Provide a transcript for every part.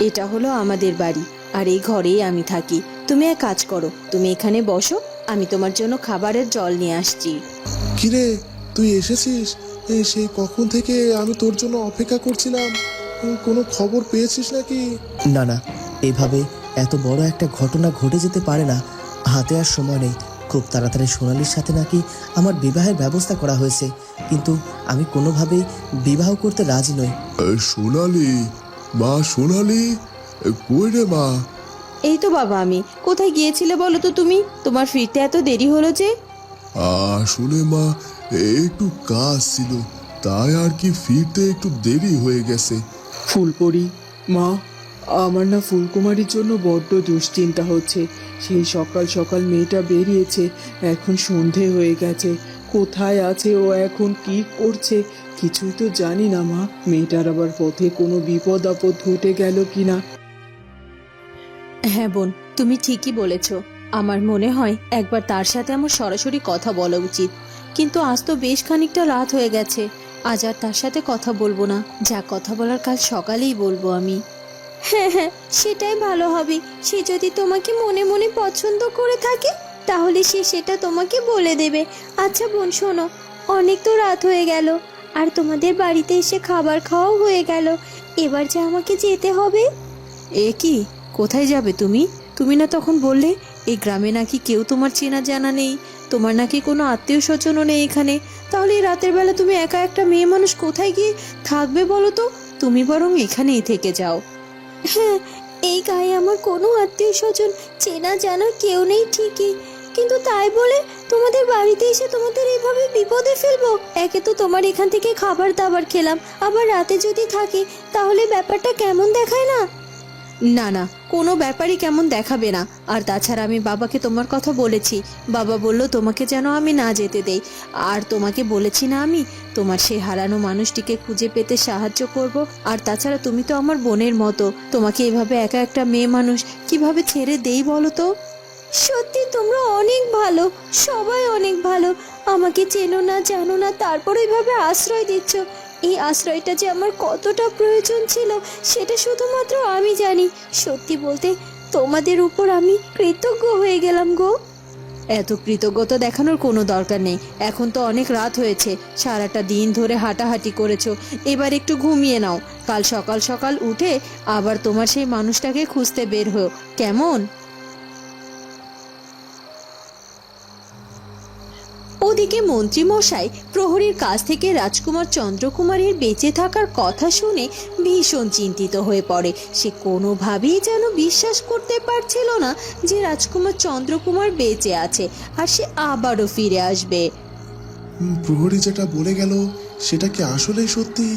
এটা হলো আমাদের বাড়ি আর এই ঘরেই আমি থাকি। তুমি এক কাজ করো তুমি এখানে বসো আমি তোমার জন্য খাবারের জল নিয়ে আসছি। কিরে তুই এসেছিস? এই সেই কখন থেকে আমি তোর জন্য অপেক্ষা করছিলাম? কোনো খবর পেয়েছিস নাকি? না না এভাবে এত বড় একটা ঘটনা ঘটে যেতে পারে না। হাতে আর সময় নেই। খুব তাড়াতাড়ি সোনালির সাথে নাকি আমার বিবাহের ব্যবস্থা করা হয়েছে। কিন্তু আমি কোনোভাবেই বিবাহ করতে রাজি নই। সোনালি মা সোনালি কই রে মা? এই তো বাবা আমি কোথায় গিয়েছিলে বলো তো তুমি? তোমার ফিরতে এত দেরি হলো যে। আসলে মা একটু কাজ ছিল তাই আর কি ফিরতে একটু দেরি হয়ে গেছে। ফুলপরি মা আমার না ফুলকুমারীর জন্য বড্ড দুশ্চিন্তা হচ্ছে। সেই সকাল সকাল মেয়েটা বেরিয়েছে এখন সন্ধে হয়ে গেছে। কোথায় আছে ও এখন কি করছে? কিছুই তো জানি না, মা। মেয়েটার আবার পথে কোনো বিপদ আপদ ঘটে গেল কিনা? হ্যাঁ বোন, তুমি ঠিকই বলেছ। আমার মনে হয় একবার তার সাথে আমার সরাসরি কথা বলা উচিত। কিন্তু আজ তো বেশ খানিকটা রাত হয়ে গেছে। আজ আর তার সাথে কথা বলব না। যা কথা বলার কাল সকালেই বলব আমি। হ্যাঁ হ্যাঁ সেটাই ভালো হবে। সে যদি তোমাকে মনে মনে পছন্দ করে থাকে, তাহলে সে সেটা তোমাকে বলে দেবে। আচ্ছা বোন, শোনো। অনেক তো রাত হয়ে গেল। আর তোমাদের বাড়িতে এসে খাবার খাওয়াও হয়ে গেল। এবার যে আমাকে যেতে হবে? এ কি? কোথায় যাবে তুমি? তুমি না তখন বললে এই গ্রামে নাকি কেউ তোমার চেনা জানা নেই। তোমার নাকি কোনো আত্মীয় স্বজনও নেই এখানে। তাহলে এই রাতের বেলা তুমি একা একটা মেয়ে মানুষ কোথায় গিয়ে থাকবে বলো তো? তুমি বরং এখানেই থেকে যাও। হ্যাঁ এই গায়ে আমার কোনো আত্মীয় স্বজন চেনা জানা কেউ নেই ঠিকই। কিন্তু তাই বলে তোমাদের বাড়িতে এসে তোমাদের এইভাবে বিপদে ফেলব? একে তো তোমার এখান থেকে খাবার দাবার খেলাম, আবার রাতে যদি থাকি, তাহলে ব্যাপারটা কেমন দেখায় না? না না, কোনো ব্যাপারই কেমন দেখাবে না। আর তাছাড়া আমি বাবাকে তোমার কথা বলেছি। বাবা বলল, তোমাকে যেন আমি না যেতে দেই। আর তোমাকে বলেছি না আমি, তোমার সেই হারানো মানুষটিকে খুঁজে পেতে সাহায্য করব। আর তাছাড়া তুমি তো আমার বোনের মতো। তোমাকে এভাবে একা একটা মেয়ে মানুষ কীভাবে ছেড়ে দেই বলো তো? সত্যি তোমরা অনেক ভালো, সবাই অনেক ভালো। আমাকে চেনো না, জানো না, তারপর এইভাবে আশ্রয় দিচ্ছ। এই আশ্রয়টা যে আমার কতটা প্রয়োজন ছিল, সেটা শুধুমাত্র আমি জানি। সত্যি বলতে, তোমাদের উপর আমি কৃতজ্ঞ হয়ে গেলাম গো। এত কৃতজ্ঞতা দেখানোর কোনো দরকার নেই। এখন তো অনেক রাত হয়েছে, সারাটা দিন ধরে হাঁটাহাঁটি করেছ। এবার একটু ঘুমিয়ে নাও। কাল সকাল সকাল উঠে আবার তোমার সেই মানুষটাকে খুঁজতে বের হও। কেমন? ওদিকে মন্ত্রী মশাই প্রহরীর কাছ থেকে রাজকুমার চন্দ্রকুমারের বেঁচে থাকার কথা শুনে ভীষণ চিন্তিত হয়ে পড়ে। সে কোনোভাবেই যেন বিশ্বাস করতে পারছিল না যে রাজকুমার চন্দ্রকুমার বেঁচে আছে আর সে আবারও ফিরে আসবে। প্রহরী যেটা বলে গেল, সেটা কি আসলে সত্যি?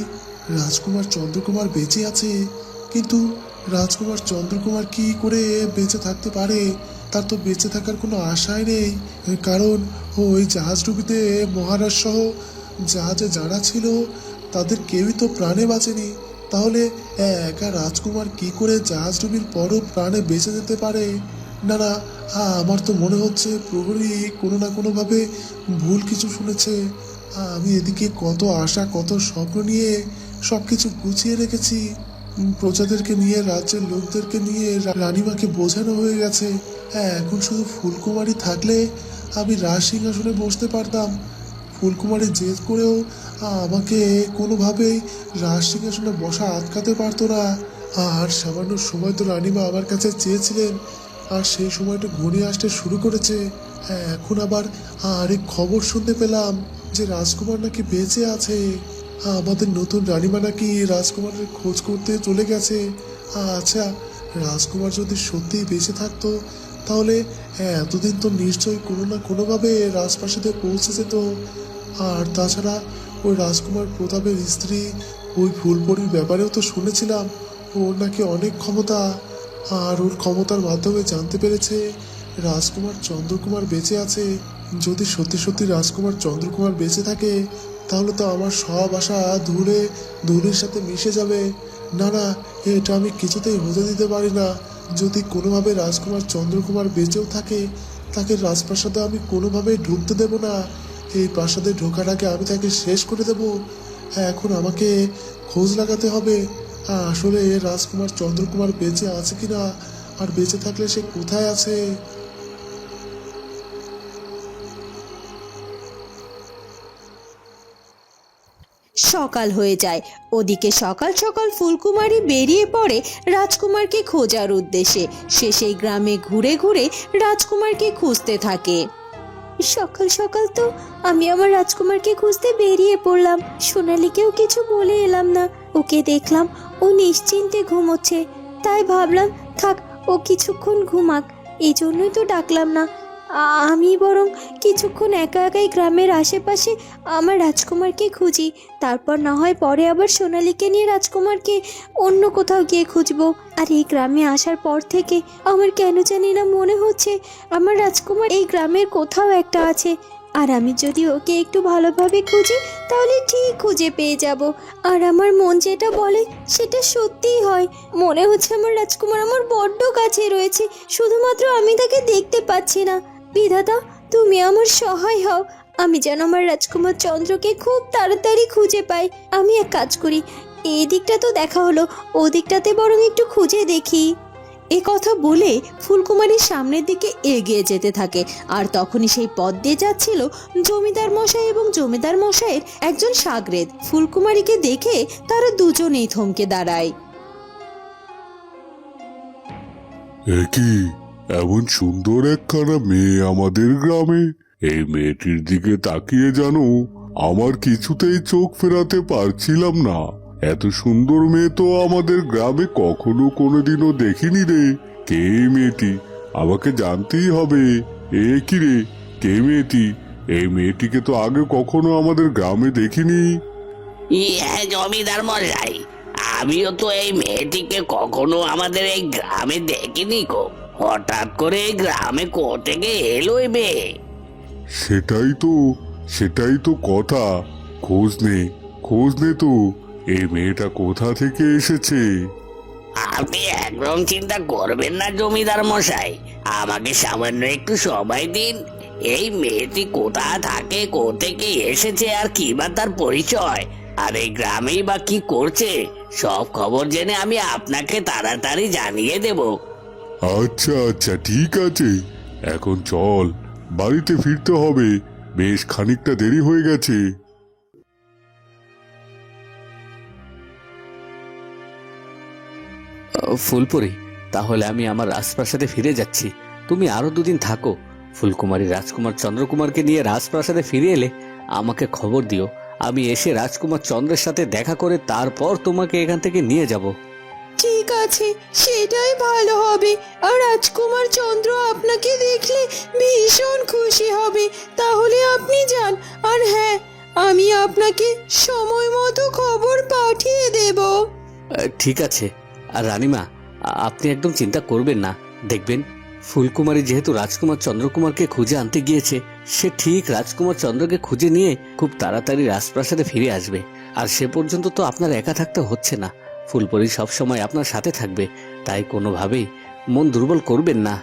রাজকুমার চন্দ্রকুমার বেঁচে আছে, কিন্তু রাজকুমার চন্দ্রকুমার কি করে বেঁচে থাকতে পারে? তার তো বেঁচে থাকার কোনো আশাই নেই কারণ ওই জাহাজডুবিতে মহারাজ সহ জাহাজে যারা ছিল, তাদের কেউই তো প্রাণে বাঁচেনি। তাহলে একা রাজকুমার কি করে জাহাজডুবির পরও প্রাণে বেঁচে যেতে পারে? না না আমার তো মনে হচ্ছে প্রহরী কোনো না কোনোভাবে ভুল কিছু শুনেছে। আমি এদিকে কত আশা, কত স্বপ্ন নিয়ে সব কিছু গুছিয়ে রেখেছি। প্রজাদেরকে নিয়ে, রাজ্যের লোকদেরকে নিয়ে রানীমাকে বোঝানো হয়ে গেছে। হ্যাঁ এখন শুধু ফুলকুমারী থাকলে আমি রাজ সিংহাসনে বসতে পারতাম। ফুলকুমারী জেদ করেও আমাকে কোনোভাবেই রাজ সিংহাসনে বসা আটকাতে পারতো না। আর সামান্য সময় তো রানীমা আমার কাছে চেয়েছিলেন, আর সেই সময়টা ঘনিয়ে আসতে শুরু করেছে। হ্যাঁ এখন আবার আরেক খবর শুনতে পেলাম যে রাজকুমার নাকি বেঁচে আছে। আমাদের নতুন রানীমা নাকি রাজকুমারের খোঁজ করতে চলে গেছে। আচ্ছা রাজকুমার যদি সত্যিই বেঁচে থাকতো তাহলে হ্যাঁ এতদিন তো নিশ্চয়ই কোনো না কোনোভাবে রাজপ্রাসাদে পৌঁছে যেত আর তাছাড়া ওই রাজকুমার প্রতাপের স্ত্রী, ওই ফুলপরির ব্যাপারেও তো শুনেছিলাম, ওর নাকি অনেক ক্ষমতা। আর ওর ক্ষমতার মাধ্যমে জানতে পেরেছে রাজকুমার চন্দ্রকুমার বেঁচে আছে। যদি সত্যি সত্যি রাজকুমার চন্দ্রকুমার বেঁচে থাকে, তাহলে তো আমার সব আশা ধুলে, ধুলের সাথে মিশে যাবে। না না, এটা আমি কিছুতেই হতে দিতে পারি না। যদি কোনোভাবে রাজকুমার চন্দ্রকুমার বেঁচেও থাকে, তাকে রাজপ্রাসাদে আমি কোনোভাবেই ঢুকতে দেব না। এই প্রাসাদে ঢোকার আগে আমি তাকে শেষ করে দেব। এখন আমাকে খোঁজ লাগাতে হবে। হ্যাঁ আসলে রাজকুমার চন্দ্রকুমার বেঁচে আছে কিনা? আর বেঁচে থাকলে সে কোথায় আছে? সকাল হয়ে যায়। ওদিকে সকাল সকাল ফুলকুমারী বেরিয়ে পড়ে রাজকুমারকে খোঁজার উদ্দেশ্যে। সে সেই গ্রামে ঘুরে ঘুরে রাজকুমারকে খুঁজতে থাকে। সকাল সকাল তো আমি আমার রাজকুমারকে খুঁজতে বেরিয়ে পড়লাম। সোনালীকেও কিছু বলে এলাম না। ওকে দেখলাম ও নিশ্চিন্তে ঘুমোচ্ছে। তাই ভাবলাম, থাক, ও কিছুক্ষণ ঘুমাক। এই জন্যই তো ডাকলাম না। আমি বরং কিছুক্ষণ একা একাই গ্রামের আশেপাশে আমার রাজকুমারকে খুঁজি। তারপর না হয় পরে আবার সোনালিকে নিয়ে রাজকুমারকে অন্য কোথাও গিয়ে খুঁজবো। আর এই গ্রামে আসার পর থেকে আমার কেন জানি না মনে হচ্ছে আমার রাজকুমার এই গ্রামের কোথাও একটা আছে। আর আমি যদি ওকে একটু ভালোভাবে খুঁজি, তাহলে ঠিক খুঁজে পেয়ে যাব। আর আমার মন যেটা বলে, সেটা সত্যিই হয়। মনে হচ্ছে আমার রাজকুমার আমার বড্ড কাছে রয়েছে। শুধুমাত্র আমি তাকে দেখতে পাচ্ছি না। বিধাতা, তুমি আমার সহায় হও। আমি যেন আমার রাজকুমার চন্দ্রকে খুব তাড়াতাড়ি খুঁজে পাই। আমি এক কাজ করি, এই দিকটা তো দেখা হলো, ও দিকটাতে বরং একটু খুঁজে দেখি। এ কথা বলে ফুলকুমারীর সামনের দিকে এগিয়ে যেতে থাকে। আর তখনই সেই পথ দিয়ে যাচ্ছিল জমিদার মশাই এবং জমিদার মশাইয়ের একজন সাগরেদ। ফুলকুমারীকে দেখে তারা দুজনেই থমকে দাঁড়ায়। এমন সুন্দর একখানা মেয়ে আমাদের গ্রামে। এই মেয়েটির দিকে তাকিয়ে জানো, আমার কিছুতেই চোখ ফেরাতে পারছিলাম না। এত সুন্দর মেয়ে তো আমাদের গ্রামে কখনো কোনোদিনও দেখিনি রে। কে মেয়েটি? আমাকে জানতেই হবে। এ কি রে? কে মেয়েটি? এই মেয়েটিকে তো আগে কখনো আমাদের গ্রামে দেখিনি। ইয়ে জমিদার মশাই, আমিও তো এই মেয়েটিকে কখনো আমাদের এই গ্রামে দেখিনি গো। হঠাৎ করে এই গ্রামে কোথেকে এলো এই মেয়ে। সেটাই তো সেটাই তো কথা। খোঁজ নে খোঁজ নে তো এই মেয়েটা কোথা থেকে এসেছে? আপনি একদম চিন্তা করবেন না জমিদার মশাই আমাকে সামান্য একটু সময় দিন। এই মেয়েটি কোথা থাকে কোথেকে এসেছে আর কি বা তার পরিচয়? আর এই গ্রামেই বা কি করছে? সব খবর জেনে আমি আপনাকে তাড়াতাড়ি জানিয়ে দেবো। আচ্ছা আচ্ছা ঠিক আছে। এখন চল, বাড়িতে ফিরতে হবে। বেশ খানিকটা দেরি হয়ে গেছে। ফুলপুরি, তাহলে আমি আমার রাজপ্রাসাদে ফিরে যাচ্ছি। তুমি আরও দুদিন থাকো। ফুলকুমারী রাজকুমার চন্দ্রকুমারকে নিয়ে রাজপ্রাসাদে ফিরে এলে আমাকে খবর দিও। আমি এসে রাজকুমার চন্দ্রের সাথে দেখা করে তারপর তোমাকে এখান থেকে নিয়ে যাব। ঠিক আছে, সেটাই ভালো হবে। আর রাজকুমার চন্দ্র আপনাকে দেখলে ভীষণ খুশি হবে। তাহলে আপনি যান। আর হ্যাঁ আমি আপনাকে সময় মতো খবর পাঠিয়ে দেব। ঠিক আছে। আর রানিমা আপনি একদম চিন্তা করবেন না। দেখবেন, ফুলকুমারী যেহেতু রাজকুমার চন্দ্রকুমারকে খুঁজে আনতে গিয়েছে, সে ঠিক রাজকুমার চন্দ্রকে খুঁজে নিয়ে খুব তাড়াতাড়ি রাজপ্রাসাদে ফিরে আসবে। আর সে পর্যন্ত তো আপনার একা থাকতে হচ্ছে না। ফুলপরি সবসময় আপনার সাথে থাকবে তাই কোনোভাবেই মন দুর্বল করবেন না।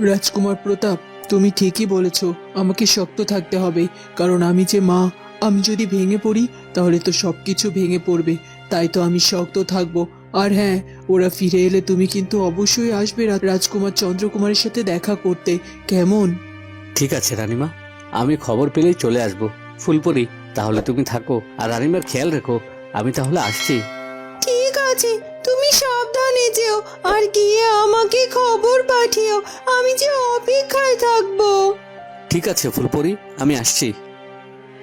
রাজকুমার প্রতাপ তুমি ঠিকই বলেছ আমাকে শক্ত থাকতে হবে কারণ আমি যে মা আমি যদি ভেঙে পড়ি তাহলে তো সবকিছু ভেঙে পড়বে তাই তো আমি শক্ত থাকব। আর হ্যাঁ ওরা ফিরে এলে তুমি কিন্তু অবশ্যই আসবে রাজকুমার চন্দ্রকুমারের সাথে দেখা করতে। কেমন? ঠিক আছে রানিমা আমি খবর পেলেই চলে আসব। ফুলপরি তাহলে তুমি থাকো আর রানিমার খেয়াল রেখো আমি তাহলে আসছি। আছে। তুমি সাবধানে যেও আর গিয়ে আমাকে খবর পাঠিও। আমি যে অপেক্ষায় থাকব। ঠিক আছে ফুলপরি আমি আসছি।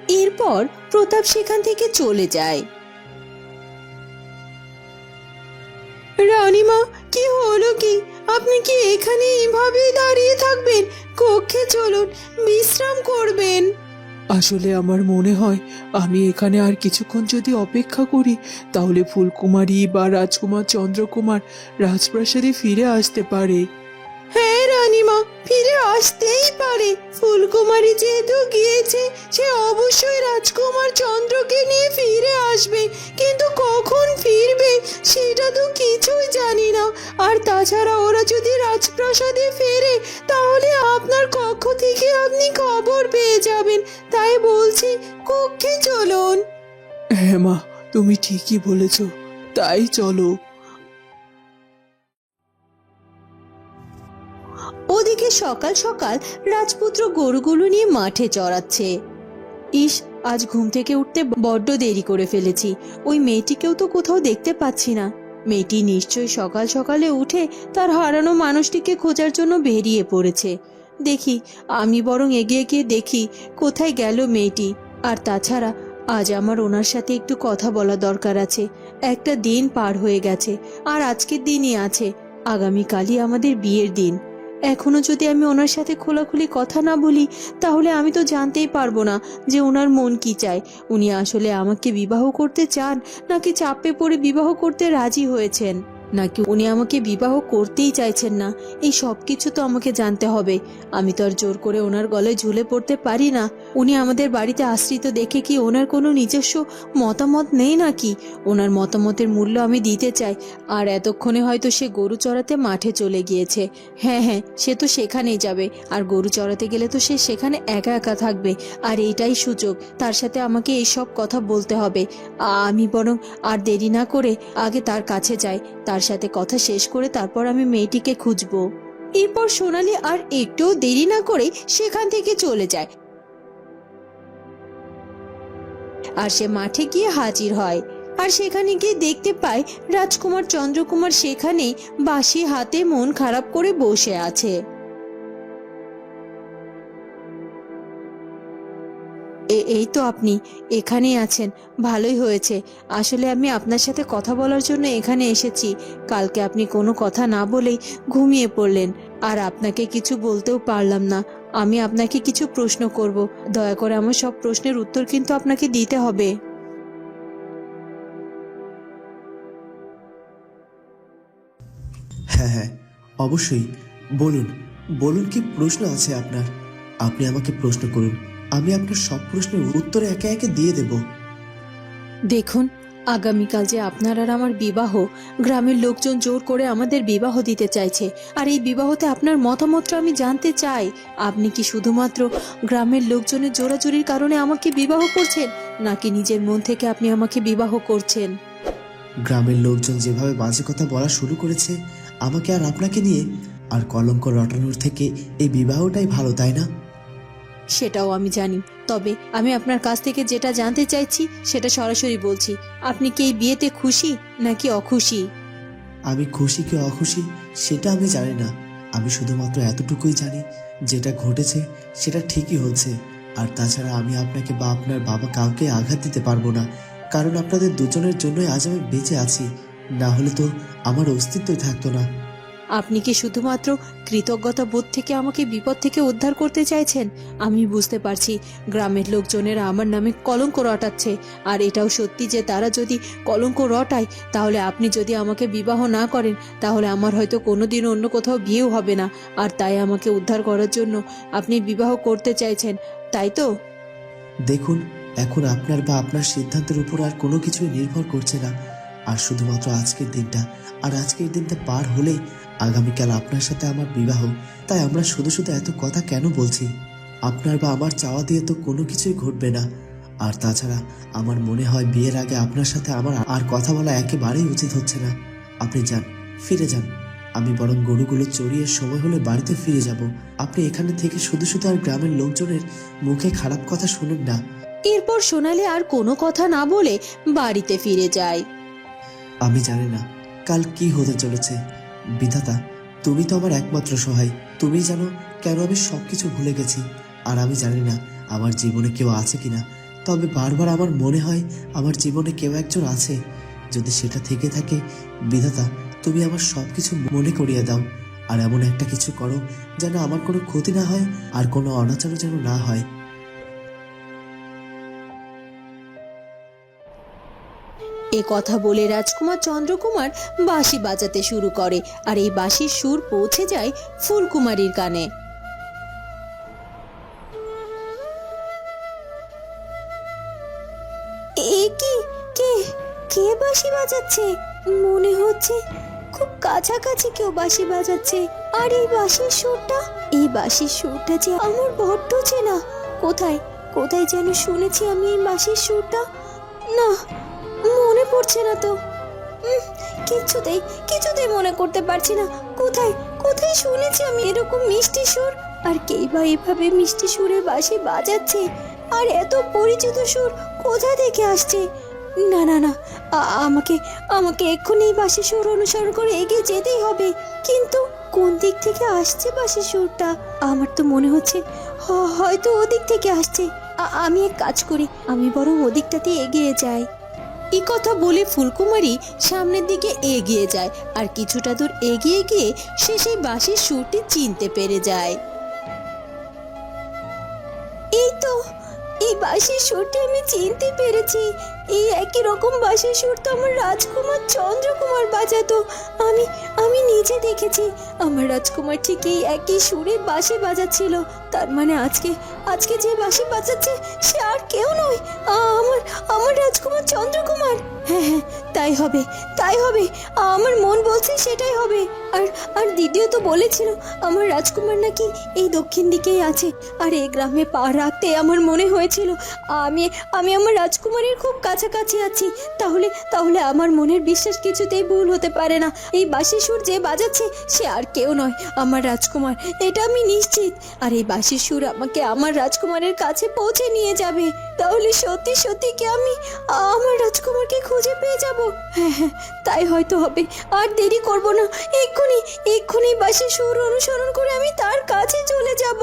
এরপর প্রতাপ সেখান থেকে চলে যায়। রানীমা কি হলো কি? আপনি কি এখানে এভাবেই দাঁড়িয়ে থাকবেন? কক্ষে চলুন বিশ্রাম করবেন। আসলে আমার মনে হয় আমি এখানে আর কিছুক্ষণ যদি অপেক্ষা করি, তাহলে ফুলকুমারী বা রাজকুমার চন্দ্রকুমার রাজপ্রাসাদে ফিরে আসতে পারে। ফিরে আসতেই পারে। ফুলকুমারী যেহেতু গিয়েছে, সে অবশ্যই রাজকুমার চন্দ্রকে নিয়ে ফিরে আসবে। কিন্তু কখন ফিরবে, সেটা তো কিছুই জানি না। আর তাছাড়া ওরা যদি রাজপ্রাসাদে ফেরে, তাহলে আপনার কক্ষ থেকে আপনি খবর পেয়ে যাবেন। তাই বলছি, কক্ষে চলুন। হ্যাঁ মা তুমি ঠিকই বলেছ। তাই চলো। ওদিকে সকাল সকাল রাজপুত্র গরুগুলো নিয়ে মাঠে চড়াচ্ছে। ইস, আজ ঘুম থেকে উঠতে বড্ড দেরি করে ফেলেছি। ওই মেয়েটিকেও তো কোথাও দেখতে পাচ্ছি না। মেয়েটি নিশ্চয়ই সকাল সকালে উঠে তার হারানো মানুষটিকে খোঁজার জন্য বেরিয়ে পড়েছে। দেখি, আমি বরং এগিয়ে গিয়ে দেখি কোথায় গেল মেয়েটি। আর তাছাড়া, আজ আমার ওনার সাথে একটু কথা বলা দরকার আছে। একটা দিন পার হয়ে গেছে, আর আজকের দিনই আছে। আগামীকালই আমাদের বিয়ের দিন। এখনও যদি আমি ওনার সাথে খোলাখুলি কথা না বলি, তাহলে আমি তো জানতেই পারব না যে ওনার মন কি চায়। উনি আসলে আমাকে বিবাহ করতে চান, নাকি চাপে পড়ে বিবাহ করতে রাজি হয়েছেন? নাকি উনি আমাকে বিবাহ করতেই চাইছেন না? এই সব কিছু তো আমাকে জানতে হবে। আমি তো আর জোর করে ওনার গলায় ঝুলে পড়তে পারি না। উনি আমাদের বাড়িতে আশ্রিত দেখে কি ওনার কোনো নিজস্ব মতামত নেই নাকি? ওনার মতামতের মূল্য আমি দিতে চাই। আর এতক্ষণে হয়তো সে গরু চড়াতে মাঠে চলে গিয়েছে। হ্যাঁ হ্যাঁ সে তো সেখানেই যাবে। আর গরু চড়াতে গেলে তো সে সেখানে একা একা থাকবে। আর এইটাই সুযোগ। তার সাথে আমাকে এই সব কথা বলতে হবে। আমি বরং আর দেরি না করে আগে তার কাছে যাই। তার সাথে কথা শেষ করে তারপর আমি মেয়েটিকে খুঁজব। এরপর সোনালি আর একটু দেরি না করে সেখান থেকে চলে যায়। আর সে মাঠে গিয়ে হাজির হয়। আর সেখানে গিয়ে দেখতে পায় রাজকুমার চন্দ্রকুমার সেখানেই বাসি হাতে মন খারাপ করে বসে আছে। এই তো আপনি, এখানেই আছেন, ভালোই হয়েছে। আসলে আমি আপনার সাথে কথা বলার জন্য এখানে এসেছি। কালকে আপনি কোনো কথা না বলেই ঘুমিয়ে পড়লেন। আর আপনাকে কিছু বলতেও পারলাম না। আমি আপনাকে কিছু প্রশ্ন করব। দয়া করে আমার সব প্রশ্নের উত্তর কিন্তু আপনাকে দিতে হবে। হ্যাঁ হ্যাঁ অবশ্যই। বলুন বলুন কি প্রশ্ন আছে আপনার? আপনি আমাকে প্রশ্ন করুন। আমি আপনার সব প্রশ্নের উত্তর একে একে দিয়ে দেব। দেখুন আগামীকাল যে আপনার আর আমার বিবাহ গ্রামের লোকজন জোর করে আমাদের বিবাহ দিতে চাইছে। আর এই বিবাহতে আপনার মতামতটা আমি জানতে চাই। আপনি কি শুধুমাত্র গ্রামের লোকজনের জোরাজুরির কারণে আমাকে বিবাহ করছেন নাকি নিজের মন থেকে আপনি আমাকে বিবাহ করছেন? গ্রামের লোকজন যেভাবে বাজে কথা বলা শুরু করেছে আমাকে আর আপনাকে নিয়ে আর কলঙ্ক রটানোর থেকে এই বিবাহটাই ভালো তাই না? সেটাও আমি জানি। তবে আমি আপনার কাছ থেকে যেটা জানতে চাইছি, সেটা সরাসরি বলছি। আপনি কি এই বিয়েতে খুশি নাকি অখুশি? আমি খুশি কি অখুশি, সেটা আমি জানি না। আমি শুধুমাত্র এতটুকুই জানি, যেটা ঘটেছে, সেটা ঠিকই হচ্ছে। আর তাছাড়া আমি আপনাকে বা আপনার বাবা কাউকে আঘাত দিতে পারব না। কারণ আপনাদের দুজনের জন্যই আজ আমি বেঁচে আছি। না হলে তো আমার অস্তিত্বই থাকতো না। আপনি কি শুধুমাত্র কৃতজ্ঞতা বোধ থেকে আমাকে বিপদ থেকে উদ্ধার করতে চাইছেন? আমি বুঝতে পারছি গ্রামের লোকজনেরা আমার নামে কলঙ্ক রটাচ্ছে। আর এটাও সত্যি যে তারা যদি কলঙ্ক রটায়, তাহলে আপনি যদি আমাকে বিবাহ না করেন, তাহলে আমার হয়তো কোনোদিন অন্য কোথাও বিয়েও হবে না। আর তাই আমাকে উদ্ধার করার জন্য আপনি বিবাহ করতে চাইছেন, তাই তো? দেখুন, এখন আপনার বা আপনার সিদ্ধান্তের উপর আর কোনো কিছুই নির্ভর করছে না। আর শুধুমাত্র আজকের দিনটা, আর আজকের দিনটা পার হলেই আগামীকাল আপনার সাথে আমার বিবাহ তাই আমরা শুধু শুধু এত কথা কেন বলছি? আপনার বা আমার চাওয়া দিয়ে তো কোনো কিছুই ঘটবে না। আর তাছাড়া আমার মনে হয় বিয়ের আগে আপনার সাথে আমার আর কথা বলা একেবারেই উচিত হচ্ছে না। আপনি যান ফিরে যান। আমি বরং গরুগুলো চড়িয়ে সময় হলে বাড়িতে ফিরে যাব। আপনি এখানে থেকে শুধু শুধু আর গ্রামের লোকজনের মুখে খারাপ কথা শুনুন না। এরপর সোনালি আর কোনো কথা না বলে বাড়িতে ফিরে যায়। আমি জানি না কাল কি হতে চলেছে। বিধাতা, তুমি তো আমার একমাত্র সহায়। তুমি জানো কেন আমি সব কিছু ভুলে গেছি। আর আমি জানি না আমার জীবনে কেউ আছে কিনা। তবে বারবার আমার মনে হয় আমার জীবনে কেউ একজন আছে। যদি সেটা থেকে থাকে, বিধাতা, তুমি আমার সব কিছু মনে করিয়ে দাও। আর এমন একটা কিছু করো যেন আমার কোনো ক্ষতি না হয় আর কোনো অনাচারও যেন না হয়। এ কথা বলে রাজকুমার চন্দ্রকুমার বাঁশি বাজাতে শুরু করে, আর এই বাঁশির সুর পৌঁছে যায় ফুলকুমারীর কানে। কে? কে বাঁশি বাজাচ্ছে? মনে হচ্ছে খুব কাছাকাছি কেউ বাঁশি বাজাচ্ছে। আর এই বাঁশির সুরটা? এই বাঁশির সুরটা যে আমার বড্ড চেনা। কোথায়? কোথায় যেন শুনেছি আমি এই বাঁশির সুরটা? না মনে পড়ছে না তো। কিছুতেই কিছুতেই মনে করতে পারছি না। কোথায় কোথায় শুনেছি আমি এরকম মিষ্টি সুর? আর কেই বা এভাবে মিষ্টি সুরে বাঁশি বাজাচ্ছে? আর এত পরিচিত সুর কোথা থেকে আসছে? না না না আমাকে আমাকে এক্ষুনি এই বাঁশি সুর অনুসরণ করে এগিয়ে যেতেই হবে। কিন্তু কোন দিক থেকে আসছে বাঁশি সুরটা? আমার তো মনে হচ্ছে হয়তো ওদিক থেকে আসছে। আমি এক কাজ করি, আমি বরং ওদিকটাতে এগিয়ে যাই। এই কথা বলে ফুলকুমারী সামনের দিকে এগিয়ে যায়, আর কিছুটা দূর এগিয়ে গিয়ে সে সেই বাঁশির সুরটি চিনতে পেরে যায়। এই তো, এই বাঁশির সুরটি আমি চিনতে পেরেছি। এই একই রকম বাঁশির সুর তো আমার রাজকুমার চন্দ্রকুমার বাজাতো। আমি আমি নিজে দেখেছি। আমার রাজকুমার ঠিক এই একই সুরে বাঁশি বাজাচ্ছিল। তার মানে আজকে আজকে যে বাঁশি বাজাচ্ছে, সে আর কেউ নয়। আমার আমার রাজকুমার চন্দ্রকুমার। হ্যাঁ হ্যাঁ তাই হবে তাই হবে। আমার মন বলছে সেটাই হবে। আর আর দিদিও তো বলেছিল, আমার রাজকুমার নাকি এই দক্ষিণ দিকেই আছে। আর এই গ্রামে পা রাখতে আমার মনে হয়েছিল, আমি আমি আমার রাজকুমারের খুব কাছাকাছি আছি, তাহলে তাহলে আমার মনের বিশ্বাস কিছুতেই ভুল হতে পারে না। এই বাঁশি সুর যে বাজাচ্ছে, সে আর কেউ নয়, আমার রাজকুমার। এটা আমি নিশ্চিত। আর এই বাঁশির সুর আমাকে আমার রাজকুমারের কাছে পৌঁছে নিয়ে যাবে। তাহলে সত্যি সত্যি কি আমি আমার রাজকুমারকে খুঁজে পেয়ে যাব? হ্যাঁ হ্যাঁ তাই হয়তো হবে। আর দেরি করব না। এক্ষুনি এক্ষুনি বাঁশির সুর অনুসরণ করে আমি তার কাছে চলে যাব।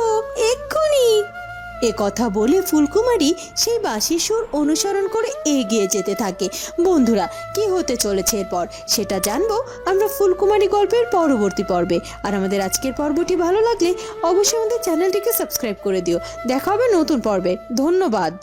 এক্ষুনি। এ কথা বলে ফুলকুমারী সেই বাঁশির সুর অনুসরণ করে এগিয়ে যেতে থাকে। বন্ধুরা, কি হতে চলেছে এরপর? সেটা জানব আমরা ফুলকুমারী গল্পের পরবর্তী পর্বে। আর আমাদের আজকের পর্বটি ভালো লাগলে অবশ্যই আমাদের চ্যানেলটিকে সাবস্ক্রাইব করে দিও। দেখা হবে নতুন পর্বে। ধন্যবাদ।